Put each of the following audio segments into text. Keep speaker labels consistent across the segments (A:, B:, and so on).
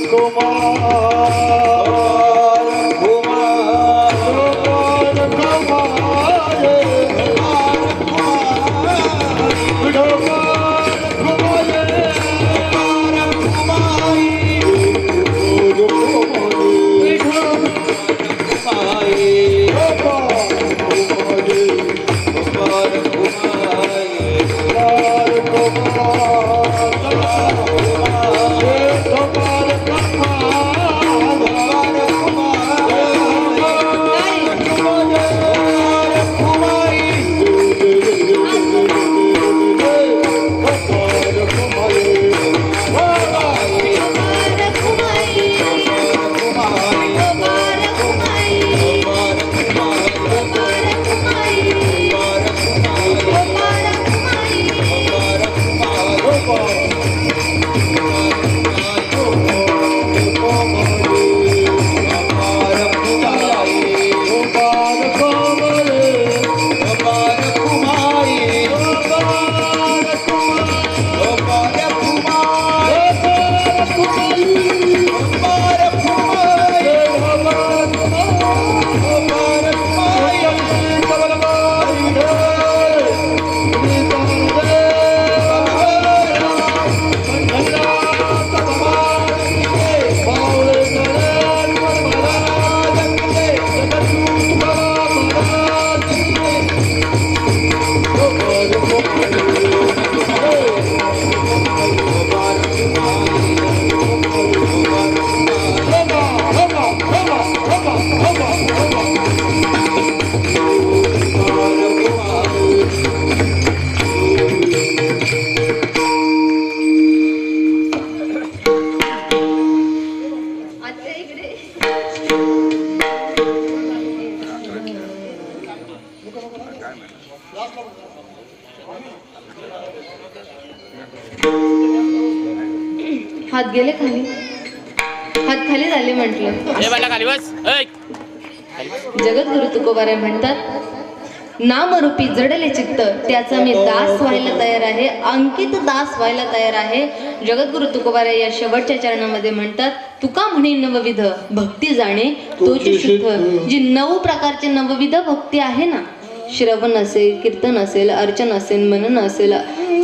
A: आता हात गेले खाली. हात खाली झाले म्हटलं.
B: खाली बस. ऐ
A: जगद्गुरु तुकोबाराय म्हणतात नामरूपी जडले चित्त त्याचा मी दास व्हायला तयार आहे अंकित दास व्हायला तयार आहे. जगद्गुरु तुकोबाराय या शेवटच्या चरणामध्ये म्हणतात तुका म्हणे नवविध भक्ती जाणे तोची शुद्ध. जी नऊ प्रकारचे नवविध भक्ती आहे ना श्रवण असेल कीर्तन असेल अर्चन असेल मनन असेल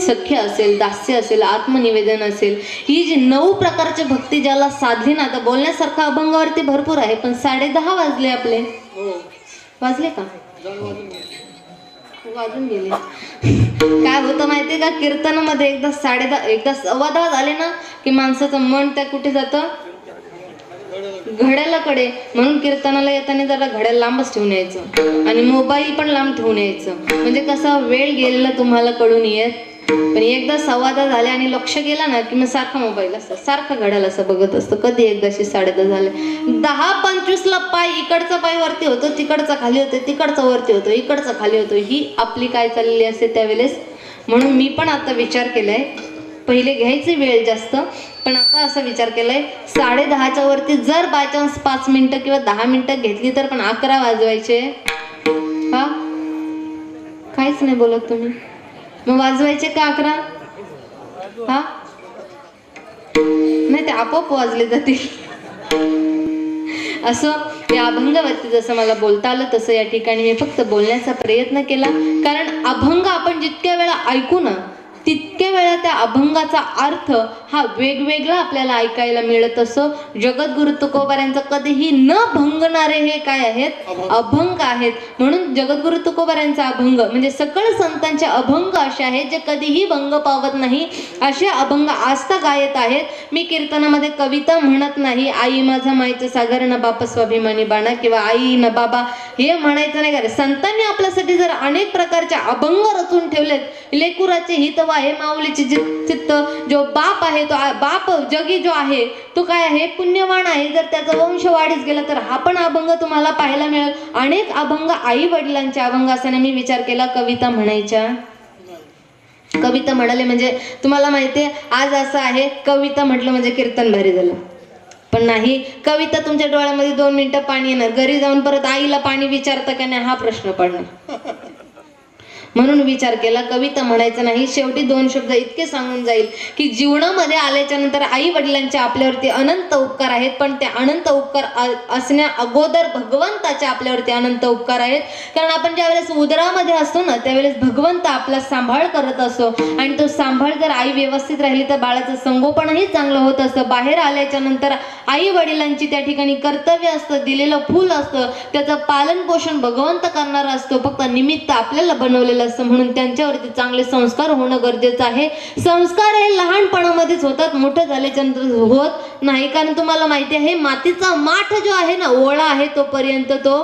A: सख्य असेल दास्य असेल आत्मनिवेदन असेल ही जी नऊ प्रकारची भक्ती ज्याला साधली ना तर बोलण्यासारखं अभंगावरती भरपूर आहे पण साडे दहा वाजले आपले. वाजले का? वाजून गेले. काय होतं माहितीये का? कीर्तनामध्ये एकदा साडे दहा एकदा सव्वा दहा झाले ना की माणसाचं मन त्या कुठे जातं? घड्यालाकडे म्हणून कीर्तनाला येताना जरा घड्याला लांबच ठेवून यायचं. आणि मोबाईल पण लांब ठेवून यायचं. म्हणजे कसा वेळ गेलेला तुम्हाला कळून येत? पण एकदा संवादा झाले आणि लक्ष गेला ना की मग सारखा मोबाईल असतं सारखा घड्याला असं बघत असतं. कधी एकदाशी साडे दहा झाले. दहा पंचवीसला पाय इकडचा पाय वरती होतो तिकडचा खाली होतो तिकडचा वरती होतो इकडचा खाली होतो. ही आपली काय चाललेली असते त्यावेळेस? म्हणून मी पण आता विचार केलाय पहिले घ्यायचे वेळ जास्त. पण आता असा विचार केलाय साडे दहाच्या वरती जर बाय चान्स पाच मिनिटं किंवा दहा मिनिटं घेतली तर पण अकरा वाजवायचे. हा? काहीच नाही बोलत तुम्ही. मग वाजवायचे का अकरा? हा? नाही ते आपोआप वाजले जातील. असं या अभंगावरती जसं मला बोलता आलं तसं या ठिकाणी मी फक्त बोलण्याचा प्रयत्न केला. कारण अभंग आपण जितक्या वेळा ऐकू ना तितक्या वेळा त्या अभंगाचा अर्थ हा वेगवेगळा आपल्याला ऐकायला मिळत असो जगद्गुरु तुकोबारांचं कधीही न भंगणारे हे काय आहेत? अभंग. आहेत. म्हणून जगद्गुरु तुकोबारांचा अभंग म्हणजे सकळ संतांचे अभंग असे आहेत जे कधीही भंग पावत नाही. असे अभंग आस्था गायत आहेत. मी कीर्तनामध्ये कविता म्हणत नाही. आई माझा मायचं सागर न बाप स्वाभिमानी बाणा किंवा आई न बाबा हे म्हणायचं नाही. का संतांनी आपल्यासाठी जर अनेक प्रकारचे अभंग रचून ठेवलेत लेकुराचे हित आहे माऊलीचे चित्त. जो बाप आहे तो बाप जगी जो आहे तो काय आहे? पुण्यवान आहे. जर त्याचा वंश वाढीस गेला तर हा पण अभंग तुम्हाला पाहायला मिळेल. अनेक अभंग आई वडिलांचे अभंग असताना मी विचार केला कविता म्हणायच्या. कविता म्हणाले म्हणजे तुम्हाला माहितीये आज असं आहे कविता म्हटलं म्हणजे कीर्तन भारी झालं. पण नाही कविता तुमच्या डोळ्यामध्ये दोन मिनिटं पाणी येणार. घरी जाऊन परत आईला पाणी विचारतं का नाही हा प्रश्न पडणार. म्हणून विचार केला. कविता म्हणायचं नाही. शेवटी दोन शब्द इतके सांगून जाईल की जीवनामध्ये आल्याच्यानंतर आई वडिलांचे आपल्यावरती अनंत उपकार आहेत पण ते अनंत उपकार असण्या अगोदर भगवंताचे आपल्यावरती अनंत उपकार आहेत. कारण आपण ज्या वेळेस उदरामध्ये असतो ना त्यावेळेस भगवंत आपला सांभाळ करत असतो. आणि तो सांभाळ जर आई व्यवस्थित राहिली तर बाळाचं संगोपनही चांगलं होत असतं. बाहेर आल्याच्यानंतर आई वडिलांची त्या ठिकाणी कर्तव्य असतं दिलेलं फूल असतं. त्याचं पालन पोषण भगवंत करणारा असतो. फक्त निमित्त आपल्याला बनवलेलं असतं म्हणून त्यांच्यावरती चांगले संस्कार होणं गरजेचं आहे. संस्कार हे लहानपणामध्येच होतात मोठं झाल्याच्यानंतर होत नाही. कारण तुम्हाला माहिती आहे मातीचा माठ जो आहे ना ओळा आहे तोपर्यंत तो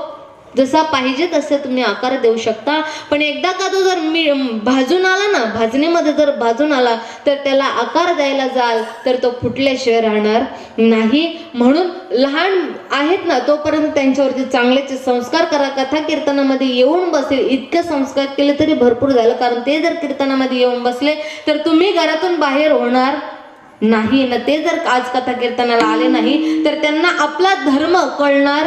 A: जसा पाहिजे तसे तुम्ही आकार देऊ शकता. पण एकदा का तो जर मी भाजून आला ना भाजणीमध्ये जर भाजून आला तर त्याला आकार द्यायला जाल तर तो फुटल्याशिवाय राहणार नाही. म्हणून लहान आहेत ना तोपर्यंत त्यांच्यावरती चांगल्याचे संस्कार करा. कथा कीर्तनामध्ये येऊन बसेल इतके संस्कार केले तरी भरपूर झालं. कारण ते जर कीर्तनामध्ये येऊन बसले तर तुम्ही घरातून बाहेर होणार नाही. ना ते जर आज कथा कीर्तनाला आले नाही तर त्यांना आपला धर्म कळणार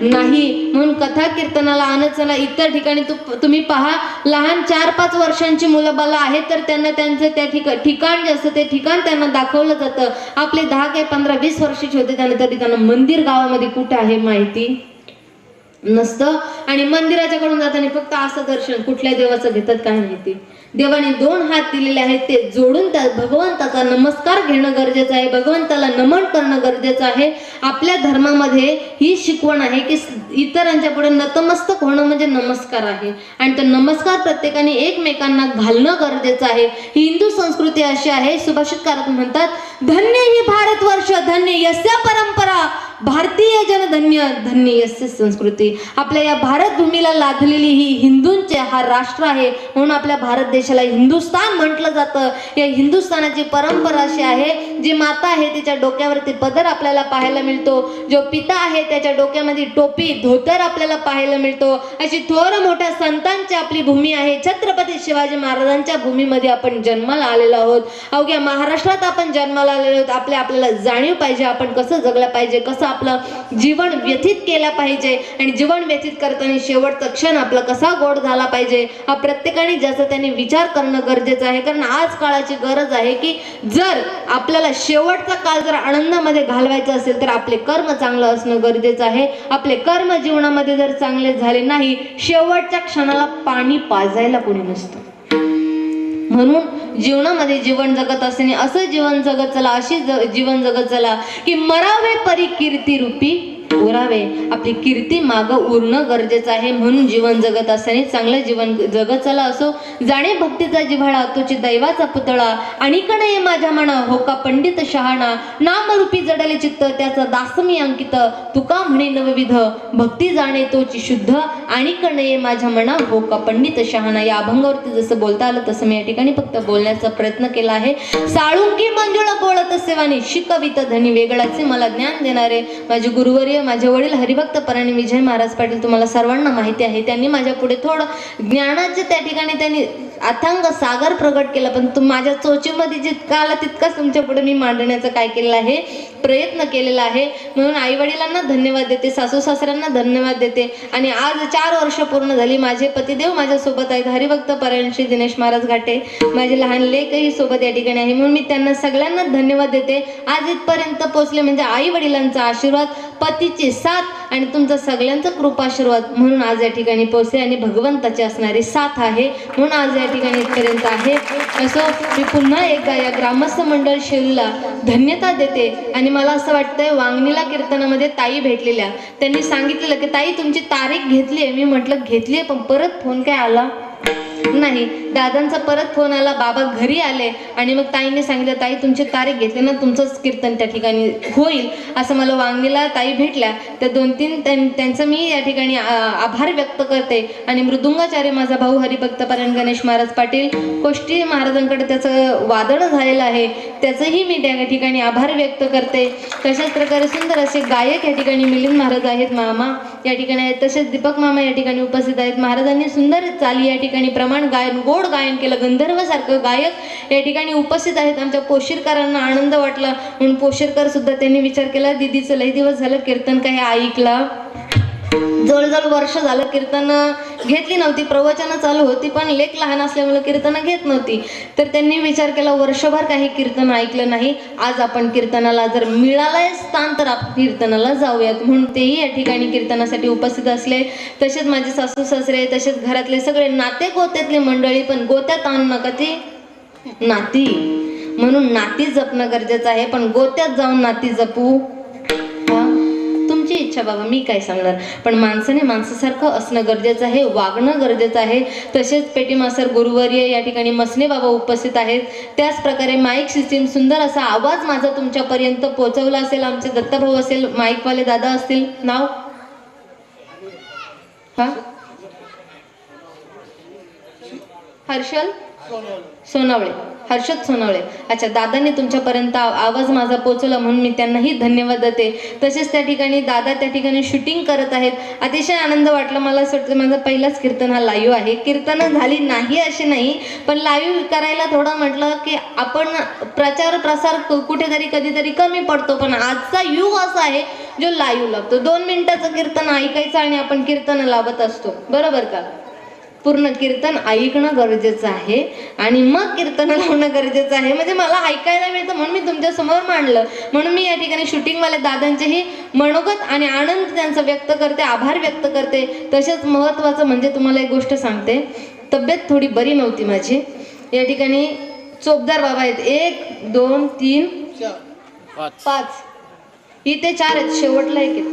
A: नाही म्हणून कथा कीर्तनाला आणत चला इतर ठिकाणी तुम्ही पहा. लहान चार पाच वर्षांची मुलं बाला आहेत तर त्यांना त्यांचं त्या ठिकाण ठिकाण जे असतं ते ठिकाण त्यांना दाखवलं जातं. आपले दहा काय पंधरा वीस वर्षाचे होते त्यांना तरी त्यांना मंदिर गावामध्ये कुठं आहे माहिती? नसतं. आणि मंदिराच्याकडून जाताना फक्त असं दर्शन कुठल्या देवाचं घेतात काय माहिती? देवाने दोन हात दिलेले आहेत ते जोडून त्या भगवंताचा नमस्कार घेणं गरजेचं आहे भगवंताला नमन करणं गरजेचं आहे. आपल्या धर्मामध्ये ही शिकवण आहे की इतरांच्या पुढे नतमस्तक होणं म्हणजे नमस्कार आहे. आणि तो नमस्कार प्रत्येकाने एकमेकांना घालणं गरजेचं आहे. ही हिंदू संस्कृती अशी आहे सुभाषितकारक म्हणतात धन्य ही भारतवर्ष धन्य यस्या परंपरा भारतीय जनधन्य धन्य यस्य संस्कृती. आपल्या या भारत भूमीला लादलेली ही हिंदूंचे हा राष्ट्र आहे म्हणून आपल्या भारत देशाला हिंदुस्तान म्हटलं जातं. या हिंदुस्थानाची परंपरा अशी आहे जी माता आहे तिच्या डोक्यावरती पदर आपल्याला पाहायला मिळतो. जो पिता आहे त्याच्या डोक्यामध्ये टोपी धोतर आपल्याला पाहायला मिळतो. अशी थोर मोठ्या संतांची आपली भूमी आहे. छत्रपती शिवाजी महाराजांच्या भूमीमध्ये आपण जन्माला आलेलो आहोत. अवघ्या महाराष्ट्रात आपण जन्माला आलेलो आहोत. आपल्या आपल्याला जाणीव पाहिजे आपण कसं जगलं पाहिजे कसं आपलं जीवन व्यथित केलं पाहिजे. आणि जीवन व्यथित करताना शेवटचा क्षण आपला कसा गोड झाला पाहिजे हा प्रत्येकाने ज्याचा त्याने विचार करणं गरजेचं आहे. कारण आज काळाची गरज आहे की जर आपल्याला शेवटचा काळ जर आनंदामध्ये घालवायचा असेल तर आपले कर्म चांगलं असणं गरजेचं आहे. आपले कर्म जीवनामध्ये जर चांगले झाले नाही शेवटच्या क्षणाला पाणी पाजायला कोणी नसतं. म्हणून जीवनामध्ये जीवन जगत असणे असं जीवन जगत चला अशी ज- जीवन जगत चला की मरावे परी कीर्ती रूपी उरावे. आपली कीर्ती माग उरणं गरजेचं आहे म्हणून जीवन जगत असताना चांगलं जीवन जगत चला असो. जाणे भक्तीचा जिव्हाळा तोची दैवाचा पुतळा. आणि ये माझ्या मना हो का पंडित शहाणा. नामरूपी जडले चित्त त्याचा दासमी अंकित. तुका म्हणे नवविध. भक्ती जाणे तोची शुद्ध. आणि ये माझ्या मना हो का पंडित शहाणा. या अभंगावरती जसं बोलता आलं तसं मी या ठिकाणी फक्त बोलण्याचा प्रयत्न केला आहे. साळुंकी मंजुळा बोलत सेवाने शिकवित धनी वेगळाचे मला ज्ञान देणारे. माझे गुरुवर्य माझे वडील हरिभक्त पराणी विजय महाराज पाटील तुम्हाला सर्वांना माहिती आहे. त्यांनी माझ्या पुढे थोडं ज्ञानाचे त्या ठिकाणी त्यांनी अथांग सागर प्रगट केला. पण तुम माझ्या चोचीमध्ये जितका आला तितकाच तुमच्यापुढे मी मांडण्याचं काय केलेलं आहे प्रयत्न केलेला आहे. म्हणून आईवडिलांना धन्यवाद देते सासू सासऱ्यांना धन्यवाद देते. आणि आज चार वर्ष पूर्ण झाली माझे पतिदेव माझ्यासोबत आहेत. हरिभक्त परायण श्री दिनेश महाराज घाटे. माझे लहान लेखही सोबत या ठिकाणी आहे. म्हणून मी त्यांना सगळ्यांना धन्यवाद देते. आज इथपर्यंत पोचले म्हणजे आई वडिलांचा आशीर्वाद पतीची साथ आणि तुमचा सगळ्यांचा कृपाशीर्वाद म्हणून आज या ठिकाणी पोहोचले आणि भगवंताची असणारी साथ आहे म्हणून आज या ठिकाणी इथपर्यंत आहे. असो मी पुन्हा एकदा या ग्रामस्थ मंडळ शेलूला धन्यता देते आणि मला असं वाटतंय वांगणीला कीर्तनामध्ये ताई भेटलेल्या. त्यांनी सांगितलेलं की ताई तुमची तारीख घेतली आहे मी म्हटलं घेतली आहे पण परत फोन काय आला? नाही दादांचा परत फोन आला बाबा घरी आले आणि मग ताईने सांगितलं ताई तुमची तारीख घेतली ना तुमचंच कीर्तन त्या ठिकाणी होईल. असं मला वांगणीला ताई भेटल्या. तर दोन तीन त्यां- त्यांचं मी या ठिकाणी आभार व्यक्त करते. आणि मृदुंगाचार्य माझा भाऊ हरिभक्त परायण गणेश महाराज पाटील कोष्टी महाराजांकडे त्याचं वादळ झालेलं आहे. त्याचंही मी त्या ठिकाणी आभार व्यक्त करते. तशाच प्रकारे सुंदर असे गायक या ठिकाणी मिलिंद महाराज आहेत मामा. या ठिकाणी आहेत. तसेच दीपक मामा या ठिकाणी उपस्थित आहेत. महाराजांनी सुंदर चाली या ठिकाणी प्रमाण गायन गोड गायन केलं. गंधर्वसारखं गायक या ठिकाणी उपस्थित आहेत. आमच्या पोशीरकरांना आनंद वाटला. म्हणून पोशीरकर सुद्धा त्यांनी विचार केला दीदीचं लय दिवस झालं कीर्तन काही ऐकला? जवळजवळ वर्ष झालं कीर्तन घेतली नव्हती. प्रवचनं चालू होती पण लेख लहान असल्यामुळे कीर्तनं घेत नव्हती. तर त्यांनी विचार केला वर्षभर काही कीर्तन ऐकलं नाही. आज आपण कीर्तनाला जर मिळालंय स्थान तर आपण कीर्तनाला जाऊयात. म्हणून तेही या ठिकाणी कीर्तनासाठी उपस्थित असले. तसेच माझे सासू सासरे तसेच घरातले सगळे नाते गोत्यातली मंडळी पण गोत्यात आणू नका ती नाती. म्हणून नाती जपणं गरजेचं आहे पण गोत्यात जाऊन नाती जपू तुमची बाबा मी काय सांगणार? पण माणसाने माणसासारखं असणं गरजेचं आहे वागणं गरजेचं आहे. तसेच पेटी मास्तर गुरुवर्य या ठिकाणी मसने बाबा उपस्थित आहेत. त्याच प्रकारे माईक सिस्टीम सुंदर असा आवाज माझा तुमच्यापर्यंत पोहोचवला असेल आमचे दत्ताभाऊ असेल माईकवाले दादा असतील. नाव? हा? हर्षल? सोनावळे हर्षद सोनावळे. अच्छा दादांनी तुमच्यापर्यंत आवाज माझा पोचवला म्हणून मी त्यांनाही धन्यवाद देते. तसेच त्या ठिकाणी दादा त्या ठिकाणी शूटिंग करत आहेत. अतिशय आनंद वाटला मला असं वाटतं माझा पहिलाच कीर्तन हा लाईव्ह आहे. कीर्तनं झाली नाही अशी नाही पण लाईव्ह करायला थोडं म्हटलं की आपण प्रचार प्रसार कुठेतरी कधीतरी कमी पडतो पण आजचा युग असा आहे जो लाईव्ह लागतो दोन मिनिटाचं कीर्तन ऐकायचं आणि आपण कीर्तन लावत असतो. बरोबर का? पूर्ण कीर्तन ऐकणं गरजेचं आहे. आणि मग कीर्तन लावणं गरजेचं आहे. म्हणजे मला ऐकायला मिळतं म्हणून मी तुमच्यासमोर मांडलं. म्हणून मी या ठिकाणी शूटिंगवाल्या दादांचेही मनोगत आणि आनंद त्यांचा व्यक्त करते आभार व्यक्त करते. तसेच महत्त्वाचं म्हणजे तुम्हाला एक गोष्ट सांगते. तब्येत थोडी बरी नव्हती माझी. या ठिकाणी चोपदार बाबा आहेत. एक दोन तीन पाच. इथे चार आहेत. शेवटला एक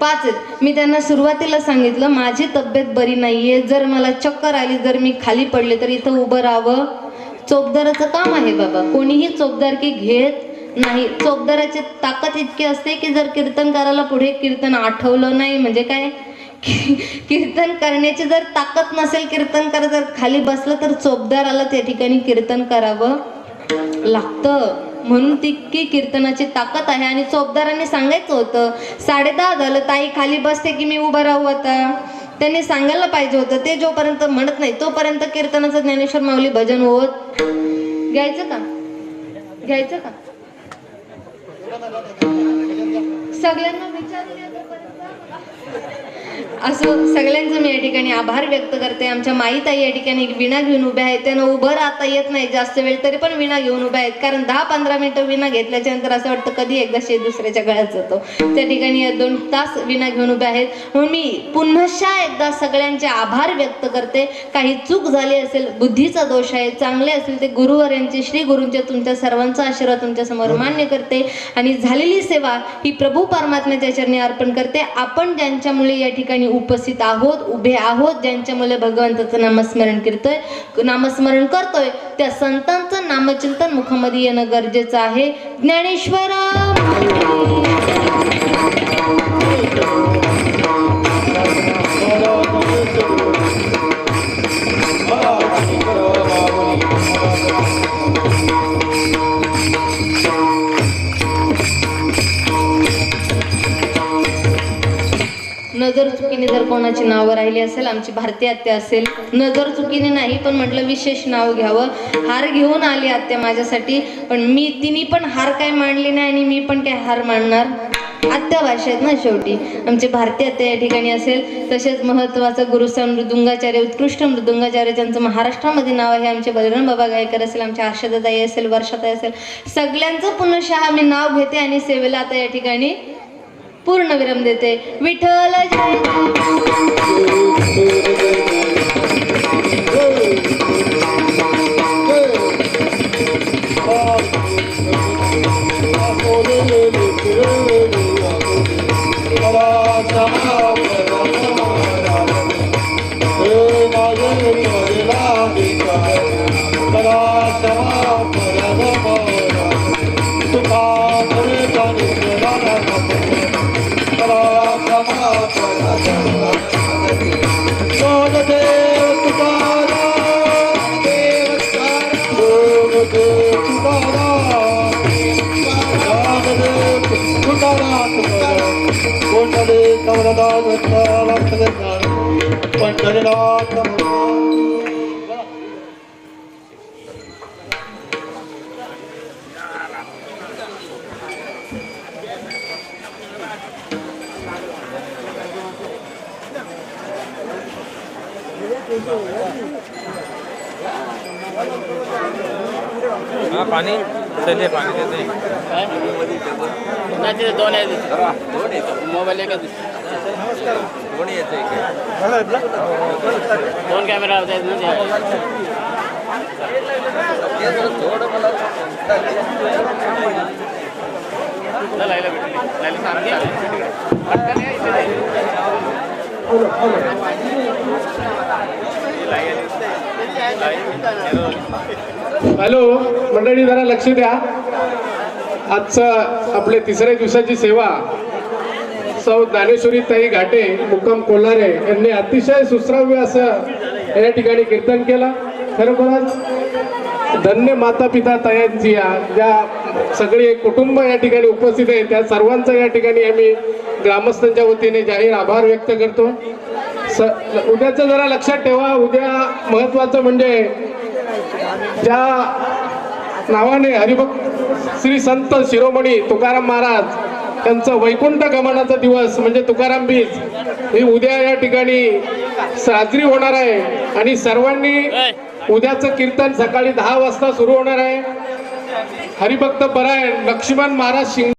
A: पाच आहेत. मी त्यांना सुरुवातीला सांगितलं माझी तब्येत बरी नाही आहे जर मला चक्कर आली जर मी खाली पडले तर इथं उभं राहावं. चोपदाराचं काम आहे बाबा. कोणीही चोपदारकी घेत नाही. चोपदाराची ताकद इतकी असते की जर कीर्तनकाराला पुढे कीर्तन आठवलं नाही म्हणजे काय? की- कीर्तन करण्याची जर ताकद नसेल कीर्तनकार जर खाली बसलं तर चोपदाराला त्या ठिकाणी कीर्तन करावं लागतं. म्हणून तितकी कीर्तनाची ताकद आहे आणि चोपदारांनी सांगायचं होतं साडे दहा झालं ताई खाली बसते की मी उभं राहू आता. त्यांनी सांगायला पाहिजे होतं ते जोपर्यंत म्हणत नाही तोपर्यंत कीर्तनाचं ज्ञानेश्वर माऊली भजन होत. घ्यायचं का? घ्यायचं का? सगळ्यांना असं सगळ्यांचं मी या ठिकाणी आभार व्यक्त करते. आमच्या माईताई या ठिकाणी विणा घेऊन उभ्या आहेत. त्यांना उभं राहता येत नाही जास्त वेळ तरी पण विणा घेऊन उभ्या आहेत. कारण दहा पंधरा मिनिटं विणा घेतल्याच्या नंतर असं वाटतं कधी एकदा शेत दुसऱ्याच्या गळ्यात जातो. त्या ठिकाणी या दोन तास विणा घेऊन उभ्या आहेत. म्हणून मी पुन्हा एकदा सगळ्यांचे आभार व्यक्त करते. काही चूक झाली असेल बुद्धीचा दोष आहे चांगले असेल ते गुरुवर्यांचे श्री गुरूंचे तुमच्या सर्वांचा आशीर्वाद तुमच्यासमोर मान्य करते. आणि झालेली सेवा ही प्रभू परमात्म्याच्या चरणी अर्पण करते. आपण ज्यांच्यामुळे या ठिकाणी उपस्थित आहोत उभे आहोत ज्यांच्यामुळे भगवंताचं नामस्मरण करतोय नामस्मरण करतोय त्या संतांचं नामचिंतन मुखामध्ये येणं गरजेचं आहे. ज्ञानेश्वरा जर कोणाची नावं राहिली असेल आमची भारतीय आत्या असेल नजर चुकीने नाही पण म्हटलं विशेष नाव घ्यावं. हार घेऊन आली आत्या माझ्यासाठी पण मी तिने पण हार काय मांडली नाही आणि मी पण काय हार मांडणार आत्या भाषा आहेत ना शेवटी. आमची भारतीय आत्या या ठिकाणी असेल तसेच महत्त्वाचं गुरुस्थान मृदुंगाचार्य उत्कृष्ट मृदुंगाचार्य ज्यांचं महाराष्ट्रामध्ये नाव आहे आमचे बलराम बाबा गायकर असेल आमच्या आशादाताई असेल वर्षाताई असेल सगळ्यांचं पुनशः मी नाव घेते आणि सेवेला आता या ठिकाणी पूर्ण विरम देते. विठ्ठल जय.
B: हाँ पानी चलिए पानी देते हैं
C: दोन आहे मोबाईल एकच दोन कॅमेरा लायला भेटली लायला
D: हॅलो मंडळी जरा लक्ष द्या. आजचं आपले तिसऱ्या दिवसाची सेवा सौ ज्ञानेश्वरी ताई घाटे मुक्काम कोल्हारे यांनी अतिशय सुश्राव्य असं या ठिकाणी कीर्तन केलं. खरोखरच धन्य माता पिता तायांची या ज्या सगळे कुटुंब या ठिकाणी उपस्थित आहे. त्या सर्वांचा या ठिकाणी आम्ही ग्रामस्थांच्या वतीने जाहीर आभार व्यक्त करतो. स उद्याचं जरा लक्षात ठेवा. उद्या महत्वाचं म्हणजे ज्या नावाने हरिभक्त श्री संत शिरोमणी तुकाराम महाराज त्यांचं वैकुंठ गमनाचा दिवस म्हणजे तुकाराम बीज ही उद्या या ठिकाणी साजरी होणार आहे. आणि सर्वांनी उद्याचं कीर्तन सकाळी दहा वाजता सुरू होणार आहे. हरिभक्त परायण लक्ष्मण महाराज शिंग